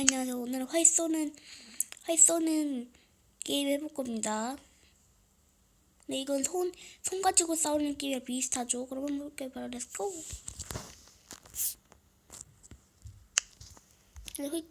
네, 안녕하세요. 오늘 활 쏘는, 활 쏘는 게임 해볼 겁니다. 네, 이건 손, 손 가지고 싸우는 게임이랑 비슷하죠. 그럼 한번 볼게요. 바로 렛츠고! 네, 휘.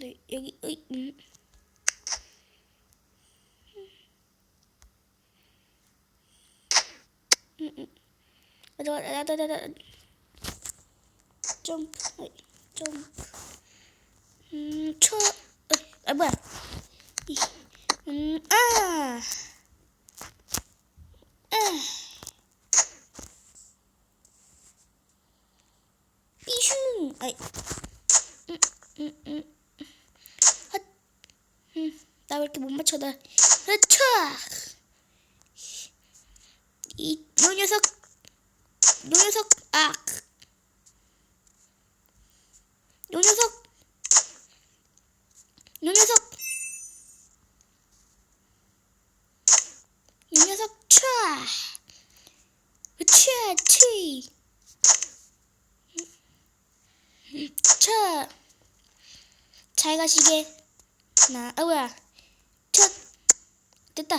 네, 여기, 으이, 음. 음, 음. 맞아, 맞아, 맞아, 맞아. 점프, 점프. 음, 쳐, 어이, 아, 뭐야. 이, 음, 아. 아. 삐슝. 아이. 음, 음, 음. 헛. 음, 나 왜 이렇게 못 맞춰, 나. 흐차. 이, 요 녀석. 요 녀석. 아. 요 녀석. 요 녀석. 이 녀석 촤. 으차 치. 차. 잘 가시게. 하나, 아 뭐야. 첫. 됐다.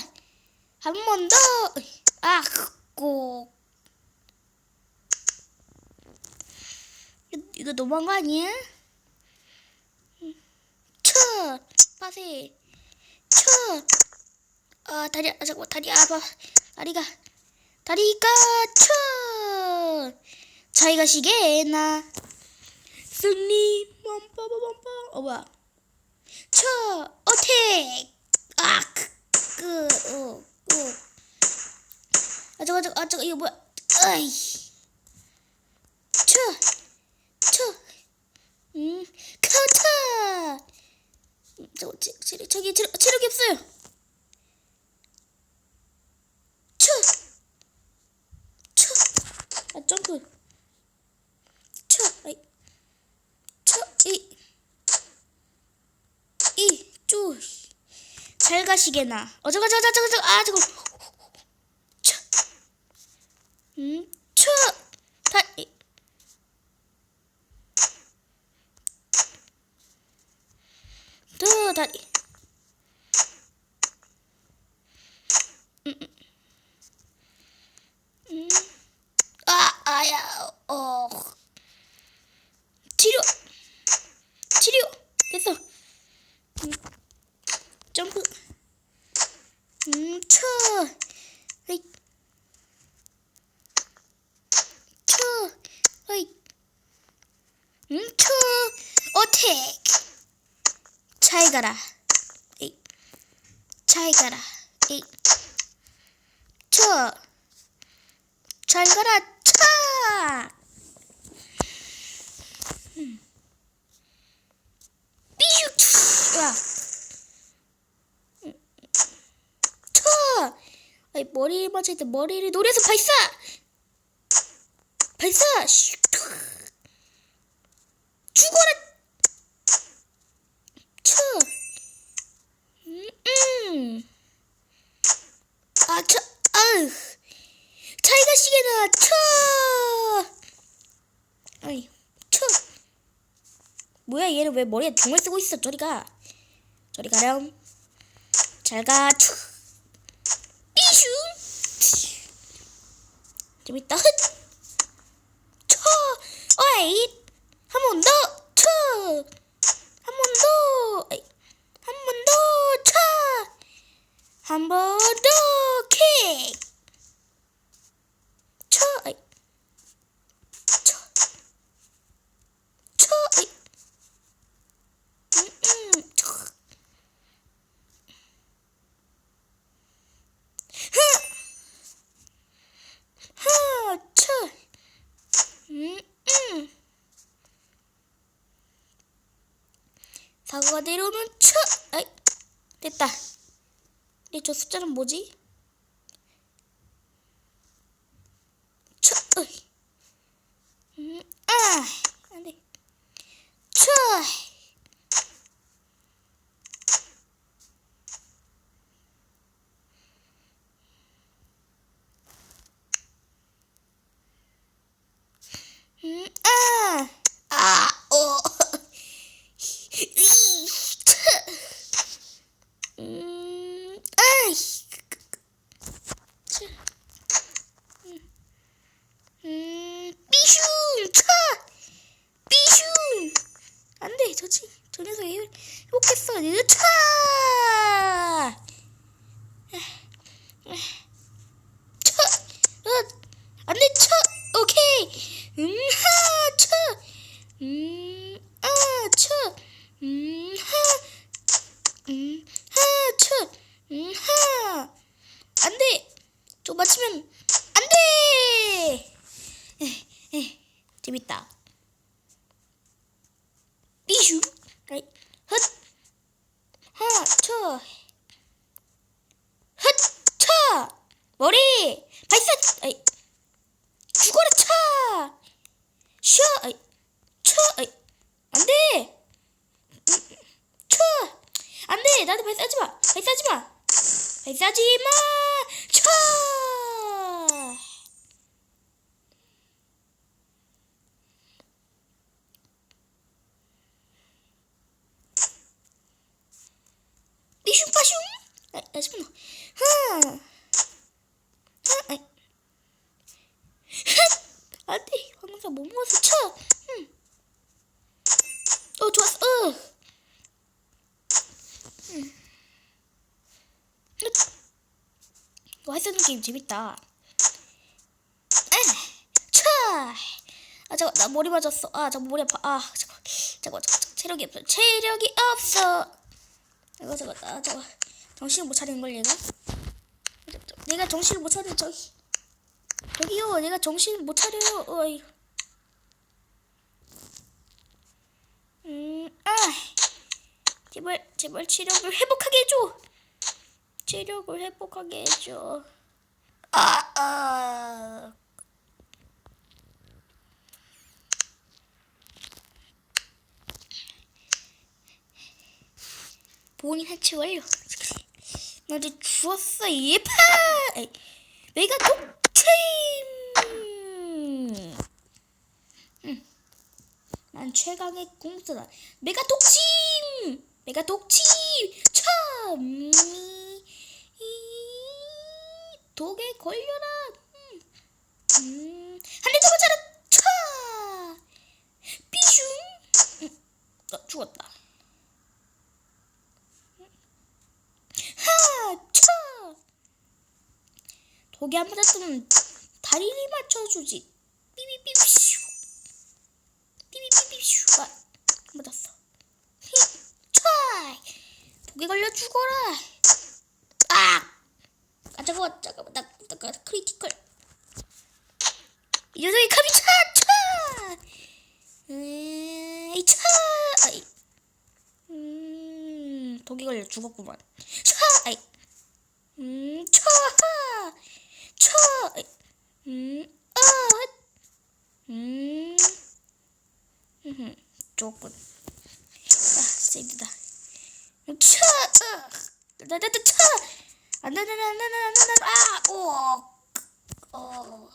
한 번 더. 아, 꼭. 이거- 이거 너무한 거 아니야? 쳐. 빠세. 쳐. 아, 다리, 아, 잠깐만, 다리 아파. 다리가, 다리가 쳐. 잘 가시게, 나. 승리, 빰빠바빰빠. 어, 뭐야. 쳐, 어택. 아, 크, 그, 어, 어. 아, 저거, 저거, 아, 저거, 이거 뭐야. 아이. 쳐, 쳐. 음, 카타. 음, 저거, 체, 체력, 저기, 체력, 체력이 없어요. 쳐! 쳐! 아, 점프. 쳐! 아이. 쳐! 이. 이. 쪼. 잘 가시게나. 어, 저거, 저거, 아, 저거. 쳐! 음, 쳐! 다, 이. 더, 다리. 아, 아야, 어. 치료, 치료, 됐어. 음, 점프. 음, 쳐. 헤이. 쳐. 헤이. 음, 쳐. 어택. 잘 가라. 에이. 잘 가라. 에이. 쳐. 잘 가라, 차! 음. 삐죽! 야. 음. 쳐! 아이, 머리를 맞을 때 머리를 노려서 발사! 발사! 슉! 죽어라! 쳐! 음, 음. 아, 쳐! 아으! 잘 가시게나 쳐. 아이 쳐. 뭐야 얘는 왜 머리에 등을 쓰고 있어 저리가. 저리 가렴. 잘가 쳐. 삐슈. 재밌다. 흩. 쳐. 어이. 한번 더. 쳐. 한 번 더. 아이. 한번 더. 쳐. 한 번 더. 킥. 쳐, 아이. 쳐, 쳐, 아이. 음, 음, 쳐. 흐, 흐, 쳐. 음, 음. 사고가 내려오면 쳐, 아이. 됐다. 근데 저 숫자는 뭐지? 쳐, 어이. 음, 아, 안 돼. 쳐. 비슝! 차! 비슝! 안 돼, 저지. 저 녀석이 해먹겠어. 차! 차! 어, 안 돼, 차! 오케이! 음, 하! 차! 음, 아, 차! 음, 하! 음, 하! 차! 음, 하! 안 돼! 저 맞추면 재밌다. 삐슈. 헛. 하나 쳐. 헛 쳐. 머리. 발사. 아이. 죽어라 차쉬 아이. 쳐. 아이. 안 돼. 쳐. 안 돼. 나도 발사하지 마. 발사하지 마. 발사하지 마 쳐 삐슝 빠슝 아, 아 잠깐만 하. 하, 아이. 안돼 황금사 못 먹어서 쳐. 응. 어 좋았어. 어. 응. 와 했었는 게임 재밌다. 아, 차. 아 잠깐 나 머리 맞았어. 아 잠깐 머리 아파. 아 잠깐. 잠깐 잠깐 체력이 없어. 체력이 없어. 이거 저거 나 저거 정신을 못 차리는 걸 얘가? 내가 정신을 못 차려 저기. 저기요 내가 정신을 못 차려요 어이. 음 아. 제발 제발 체력을 회복하게 해줘. 체력을 회복하게 해줘. 아 아. 본인 해체 완료. 나 이제 죽었어 예파. 내가 독침. 응. 난 최강의 공수다. 메가 독침. 메가 독침. 참. 이, 독에 걸려라. 음. 음. 한대 더 맞아라. 차. 삐슝. 음. 어, 죽었다. 하! 차! 독이 안 맞았으면 다리를 맞춰주지. 삐비삐비슈. 삐비삐비슈. 아, 안 맞았어. 히! 차! 독에 걸려 죽어라. 아! 아, 잠깐만, 잠깐만. 나, 나, 나 크리티컬. 이 녀석이 감히 차! 차! 에이, 차! 아이. 음, 독이 걸려 죽었구만. 차! 아이. 음, 차! 차! 아이. 음, 아! 음. 음, 좋군. 아, 세이드다. 차! 아! 나, 나, 나, 차! 안 나, 나, 나, 나, 나, 나, 나, 아! 오! 어.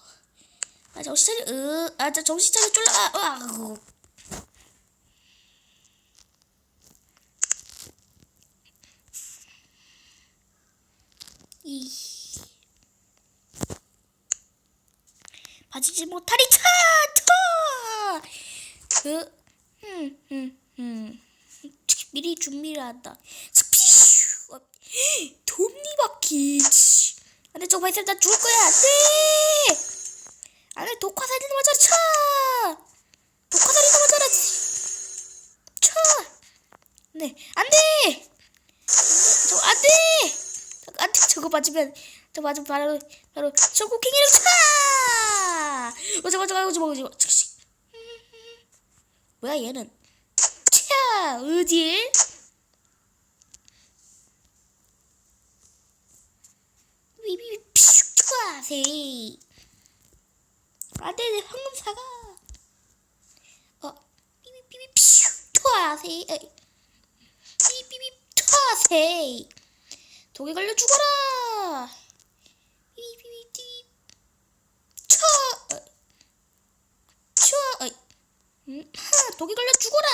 아, 정신 차려, 으, 아, 저 정신 차려, 쫄라, 아, 아, 어. 이 빠지지 못하리 차! 터! 으, 음, 음, 음. 미리 준비를 한다. 스피슈! 어, 톱니바퀴! 안돼, 저 발사 나 죽을 거야! 안 돼! 안돼, 독화살이나 맞아라, 차! 독화살이나 맞아라! 차! 네, 안 돼! 저, 안 돼! 저거 맞으면, 저 맞으면 바로, 바로, 전국행위를 차! 어, 저거, 저거, 저거, 저거, 저거. 뭐야, 얘는? 차! 어딜? 비비, 피슉, 차! 세이. 안 돼, 내 황금사가. 어, 비비, 비비, 피슉, 차! 세이. 에이. 삐삐삐 차세 독에 걸려 죽어라. 삐삐삐 차차 음, 하 독에 걸려 죽어라.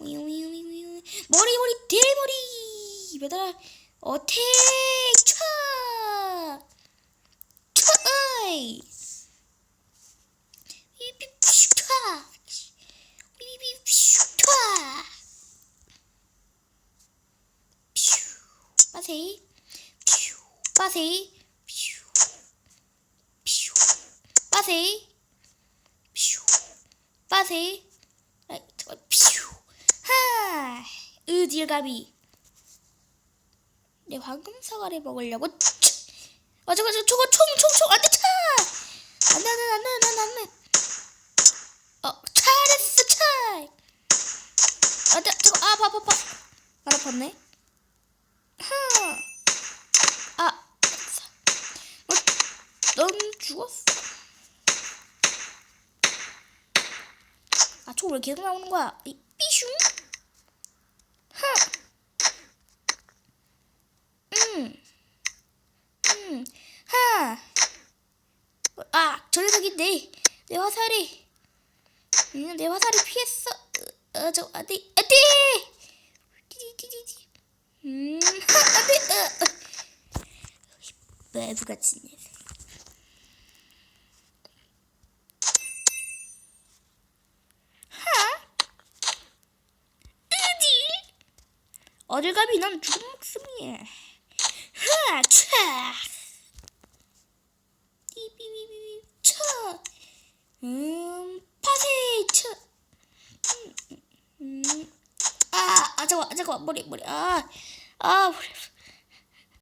머리 머리 대머리. 매달아 어택. 차 차이. 삐삐삐 차 삐삐삐 차 빠세이. 퓨 빠세이. 퓨 퓨 빠세이. 퓨 빠세이. 아이 저거 퓨하 으딜가비. 내 황금 사과를 먹으려고. 치. 아 저거 총총총. 안돼 차! 안돼 안돼 안돼 안돼 안돼. 어 잘했어 차! 안돼 저거 아 봐봐 봐. 바로 봤네 하아 어, 넌 죽었어 아 총 왜 계속 나오는 거야 이 삐슝 하 음. 음. 하. 아, 저 녀석인데. 내 화살이. 음, 내 화살이 피했어. 어, 어, 저, 안 돼. 안 돼! 음, 하, 안 돼. 어, 어. 매부같이 녀석. 하? 으디? 어딜 가비 넌 죽은 목숨이야. 하, 차. 삐삐삐삐, 차. 음, 파세, 차. 음, 음, 아, 아, 잠깐만, 잠깐만, 머리, 머리, 아, 아, 머리.